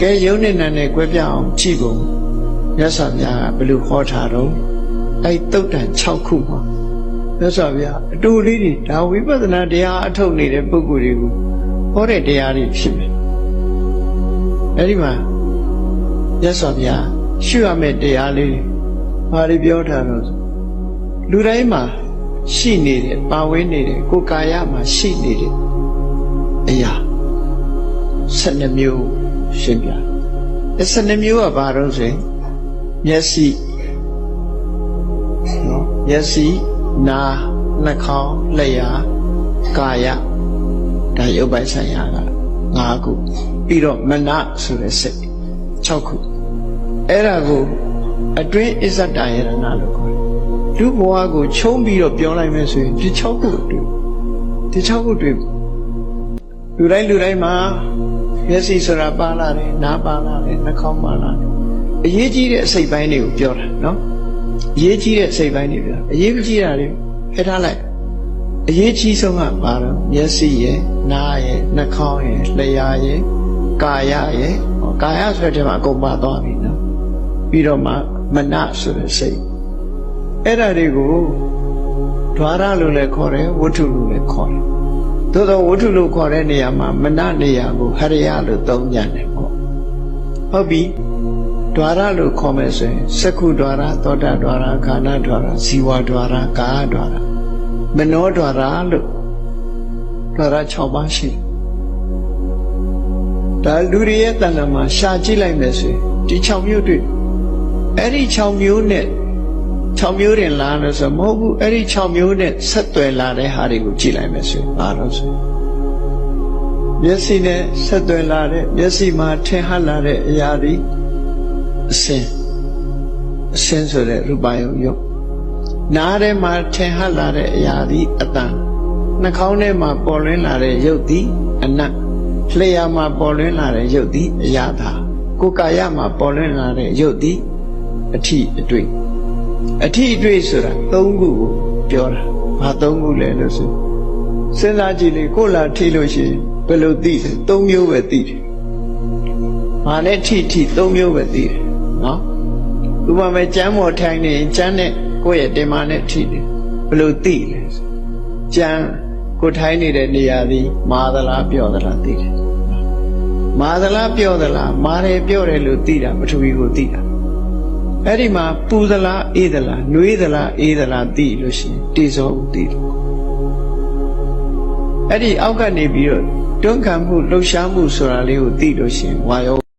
ကဲယုံနဲ့နံနဲ့ကွဲပြားအောင်ကြည့်ပုံမြတ်စွာဘုရားကဘယ်လိုဟောထားတော့အဲ့တုတ်တန်6ခုမှာမြတ်စွာဘုရားအတူလေးတွေဒါဝိပဿနာတရားအထုတ်နေတဲ့ပုဂ္ဂိုလ်တွေကိုဟောတဲ့တရားတွေဖြစ်မယ်အဲ့ဒီမှာမြတ်စွာဘုရားရှုရမယ့်တရားလေးတွေဘာတွေပြောထားတော့ဆိုလူတိုင်းမှာရှိနေတဲ့ပါဝင်နေတဲ့ကိုယ်ကာယမှာရှိနေတဲ့အရာ12မျိုး ရှင်းပြတယ်။12မျိုးကဘာတော့ဆိုရင်မျက်စိနော်မျက်စိနားနှာခေါင်းလျှာကာယဒါရုပ်ပိုင်းဆိုင်ရာက5ခုပြီးတော့မနဆိုတဲ့စိတ်6ခုအဲ့ဒါကိုအတွင်းအစ္ဆတယရဏလို့ခေါ်တယ်လူဘဝကိုခြုံပြီးတော့ပြောလိုက်မယ်ဆိုရင်ဒီ6ခုတွေ့ဒီ6ခုတွေ့လူတိုင်းလူတိုင်းမှာ မျက်စိဆိုတာပါလာတယ်နားပါလာတယ်နှာခေါင်းပါလာတယ်အရေးကြီးတဲ့အစိတ်ပိုင်းတွေကိုပြောတာနော်အရေးကြီးတဲ့အစိတ်ပိုင်းတွေပြောအရေးမကြီးတာတွေဖယ်ထားလိုက်အရေးကြီးဆုံးကဘာလို့မျက်စိရယ်နားရယ်နှာခေါင်းရယ်လျှာရယ်ကာယရယ်ဟောကာယဆိုတဲ့ထဲမှာအကုန်ပါသွားပြီနော်ပြီးတော့မှမနဆိုတဲ့စိတ်အဲ့ဒါတွေကိုဓွာရလို့လည်းခေါ်တယ်ဝတ္ထုလို့လည်းခေါ်တယ် သို့သောဝတ္ထုလို့ခေါ်တဲ့နေရာမှာမနနေရာကိုဟရိယလို့သုံးကြတယ်ပေါ့ဟုတ်ပြီဓွာရလို့ခေါ်မယ်ဆိုရင်စက္ခုဓွာရသောတာဓွာရခန္ဓာဓွာရဇီဝဓွာရကာယဓွာရမနောဓွာရလို့ဓွာရ6ပါးရှိတယ်ဒါလူတွေရဲ့တဏ္ဍာမှာရှာကြည့်လိုက်မယ်ဆိုရင်ဒီ6မျိုးတွေ့အဲ့ဒီ6မျိုးနဲ့ 6မျိုးတင်လာလို့ဆိုမဟုတ်ဘူးအဲ့ဒီ6မျိုးနဲ့ဆက်သွယ်လာတဲ့ဟာတွေကိုကြည့်လိုက်မယ်ဆိုရင်ဘာလို့ဆိုမျက်စိနဲ့ဆက်သွယ်လာတဲ့မျက်စိမှာထင်ဟပ်လာတဲ့အရာတွေအစင်အစင်ဆိုတဲ့ရူပယုံယုတ်နားထဲမှာထင်ဟပ်လာတဲ့အရာတွေအတန်နှာခေါင်းထဲမှာပေါ်လွင်လာတဲ့ရုပ်သည်အနတ်လျှာမှာပေါ်လွင်လာတဲ့ရုပ်သည်အရာသာကိုယ်ကာယမှာပေါ်လွင်လာတဲ့ရုပ်သည်အထိအတွေ့ အထီးအတွေ့ဆိုတာ၃ခုကိုပြောတာဘာ၃ခုလဲလို့ဆိုစဉ်းစားကြည့်လေကိုလာထိလို့ရှိရင်ဘယ်လိုသိလဲ၃မျိုးပဲသိတယ်ဘာနဲ့ထိထိ၃မျိုးပဲသိတယ်နော်ဥပမာကျမ်းမော်ထိုင်နေရင်ကျမ်းနဲ့ကိုယ့်ရဲ့တင်မာနဲ့ထိတယ်ဘယ်လိုသိလဲကျမ်းကိုထိုင်နေတဲ့နေရာသည်မာသလားပြောသလားသိတယ်မာသလားပြောသလားမာတယ်ပြောတယ်လို့သိတာပထဝီကိုသိတာ အဲ့ဒီမှာပူသလားအေးသလားနှွေးသလားအေးသလားသိလို့ရှိရင်တေဇောကိုသိတယ်အဲ့ဒီအောက်ကနေပြီးတော့တွန်းခံမှုလှုပ်ရှားမှုဆိုတာလေးကိုသိလို့ရှိရင်ဝါယော